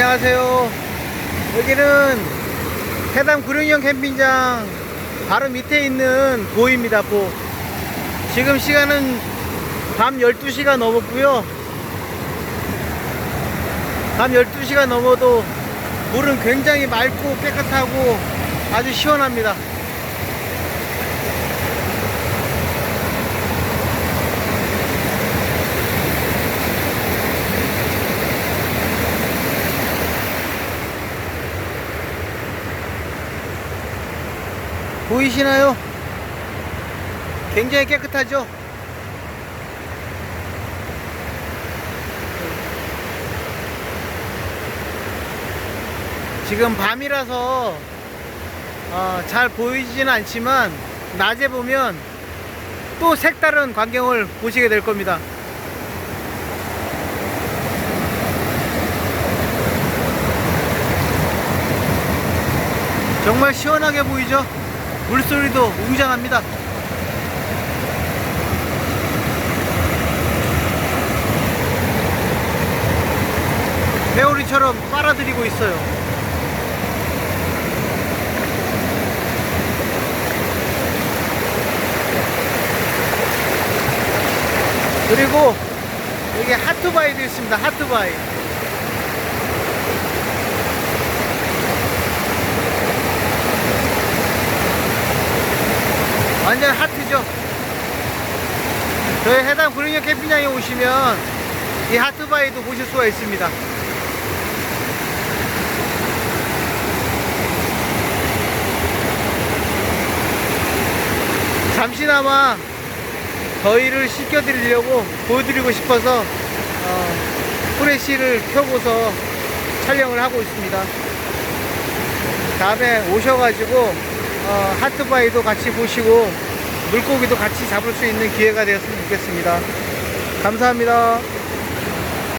안녕하세요. 여기는 해담 구룡령 캠핑장 바로 밑에 있는 보입니다, 보. 지금 시간은 밤 12시가 넘었고요. 밤 12시가 넘어도 물은 굉장히 맑고 깨끗하고 아주 시원합니다. 보이시나요? 굉장히 깨끗하죠? 지금 밤이라서 어, 잘 보이지는 않지만 낮에 보면 또 색다른 광경을 보시게 될 겁니다. 정말 시원하게 보이죠? 물소리도 웅장합니다. 회오리처럼 빨아들이고 있어요. 그리고 여기 하트바이도 있습니다. 하트바이. 완전 하트죠. 저희 해당 구릉역 캠핑장에 오시면 이 하트바이도 보실 수가 있습니다. 잠시나마 더위를 식혀드리려고 보여드리고 싶어서 어, 후레쉬를 켜고서 촬영을 하고 있습니다. 다음에 오셔가지고 어, 하트바이도 같이 보시고 물고기도 같이 잡을 수 있는 기회가 되었으면 좋겠습니다. 감사합니다.